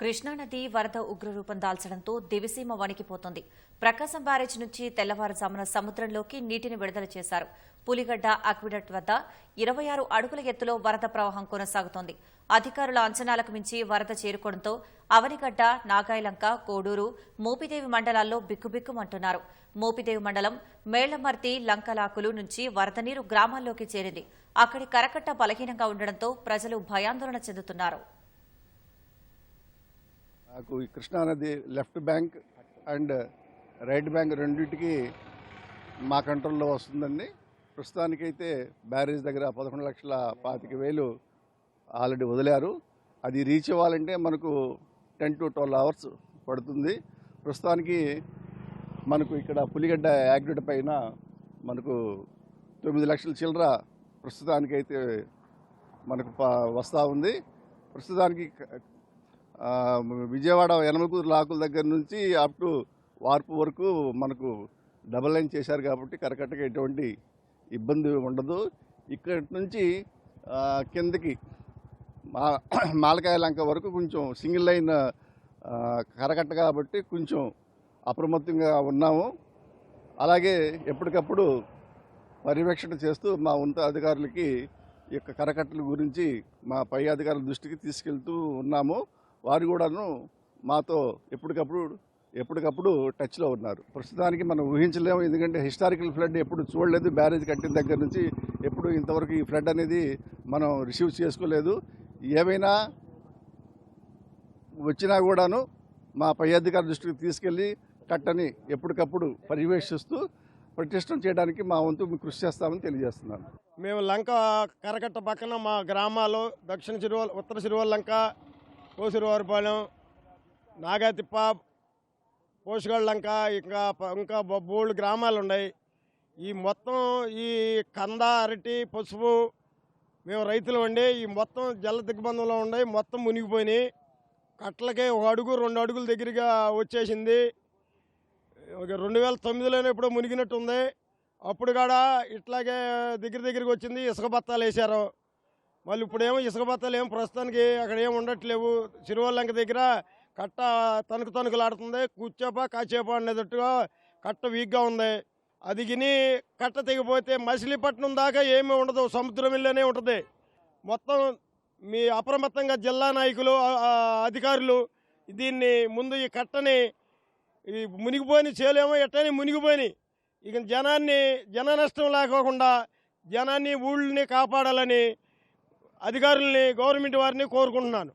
కృష్ణానది వరద ఉగ్రరూపం దాల్చడంతో దివిసీమ వణికిపోతోంది. ప్రకాశం బ్యారేజ్ నుంచి తెల్లవారుజామున సముద్రంలోకి నీటిని విడుదల చేశారు. పులిగడ్డ అక్విడక్ట్ వద్ద ఇరవై ఆరు అడుగుల ఎత్తులో వరద ప్రవాహం కొనసాగుతోంది. అధికారుల అంచనాలకు మించి వరద చేరుకోవడంతో అవనిగడ్డ నాగాయలంక కోడూరు మోపిదేవి మండలాల్లో బిక్కుబిక్కుమంటున్నారు. మోపిదేవి మండలం మేళ్ళమర్తి లంకలాకులు నుంచి వరద నీరు గ్రామాల్లోకి చేరింది. అక్కడి కరకట్ట బలహీనంగా ఉండడంతో ప్రజలు భయాందోళన చెందుతున్నారు. నాకు ఈ కృష్ణానది left bank and right bank రెండింటికి మా కంట్రోల్లో వస్తుందండి. ప్రస్తుతానికైతే బ్యారేజ్ దగ్గర పదకొండు లక్షల పాతిక వేలు ఆల్రెడీ వదిలారు. అది రీచ్ అవ్వాలంటే మనకు టెన్ టు ట్వెల్వ్ అవర్స్ పడుతుంది. ప్రస్తుతానికి మనకు ఇక్కడ పులిగడ్డ యాక్సిడెంట్ పైన మనకు తొమ్మిది లక్షల చిల్లర ప్రస్తుతానికైతే మనకు ప- వస్తూ ఉంది. ప్రస్తుతానికి విజయవాడ యనమకూరు లాకుల దగ్గర నుంచి అప్ టు వార్పు వరకు మనకు డబల్ లైన్ చేశారు కాబట్టి కరకట్టగా ఎటువంటి ఇబ్బంది ఉండదు. ఇక్కడి నుంచి కిందకి మా మాలకాయ లంక వరకు కొంచెం సింగిల్ లైన్ కరకట్ట కాబట్టి కొంచెం అప్రమత్తంగా ఉన్నాము. అలాగే ఎప్పటికప్పుడు పర్యవేక్షణ చేస్తూ మా ఉన్నత అధికారులకి ఈ యొక్క కరకట్టల గురించి మా పై అధికారుల దృష్టికి తీసుకెళ్తూ ఉన్నాము. వారు కూడాను మాతో ఎప్పటికప్పుడు ఎప్పటికప్పుడు టచ్లో ఉన్నారు. ప్రస్తుతానికి మనం ఊహించలేము ఎందుకంటే హిస్టారికల్ ఫ్లడ్ ఎప్పుడు చూడలేదు. బ్యారేజ్ కట్టిన దగ్గర నుంచి ఎప్పుడు ఇంతవరకు ఈ ఫ్లడ్ అనేది మనం రిసీవ్ చేసుకోలేదు. ఏమైనా వచ్చినా కూడాను మా పై అధికారి దృష్టికి తీసుకెళ్ళి కట్టని ఎప్పటికప్పుడు పర్యవేక్షిస్తూ ప్రతిష్టం చేయడానికి మా వంతు కృషి చేస్తామని తెలియజేస్తున్నాను. మేము లంక కరకట్ట పక్కన మా గ్రామాలు దక్షిణ సిరువల్ ఉత్తర సిరువల్ లంక కోసిరువారిపాలెం నాగాతిప్ప పోషగాళ్ళంక ఇంకా ఇంకా బ- గ్రామాలు ఉన్నాయి ఈ మొత్తం ఈ కంద అరటి పసుపు మేము రైతులు ఉండి ఈ మొత్తం జల దిగ్బంధంలో ఉన్నాయి. మొత్తం మునిగిపోయినాయి. కట్టలకే ఒక అడుగు రెండు అడుగుల దగ్గరగా వచ్చేసింది. ఒక రెండు వేల తొమ్మిదిలోనే ఇప్పుడు మునిగినట్టుంది. అప్పుడు కూడా ఇట్లాగే దగ్గర దగ్గరికి వచ్చింది. ఇసుక బత్తాలు వేశారు మళ్ళీ ఇప్పుడేమో ఇసుక బత్తాలు ఏం ప్రస్తుతానికి అక్కడ ఏం ఉండట్లేవు. చిరువల్లంక దగ్గర కట్ట తణుకు తణుకులాడుతుంది. కూర్చోప కాచేప అనేటట్టుగా కట్ట వీక్గా ఉంది. అది గిని కట్ట తెగిపోతే మచిలీపట్నం దాకా ఏమీ ఉండదు. సముద్రం ఉంటుంది. మొత్తం మీ అప్రమత్తంగా జిల్లా నాయకులు అధికారులు దీన్ని ముందు ఈ కట్టని ఈ మునిగిపోయిన చేలేమో ఎట్టని మునిగిపోయినాయి. ఇక జనాన్ని జన నష్టం లేకోకుండా జనాన్ని ఊళ్ళని కాపాడాలని అధికారుల్ని గవర్నమెంట్ వారిని కోరుకుంటున్నాను.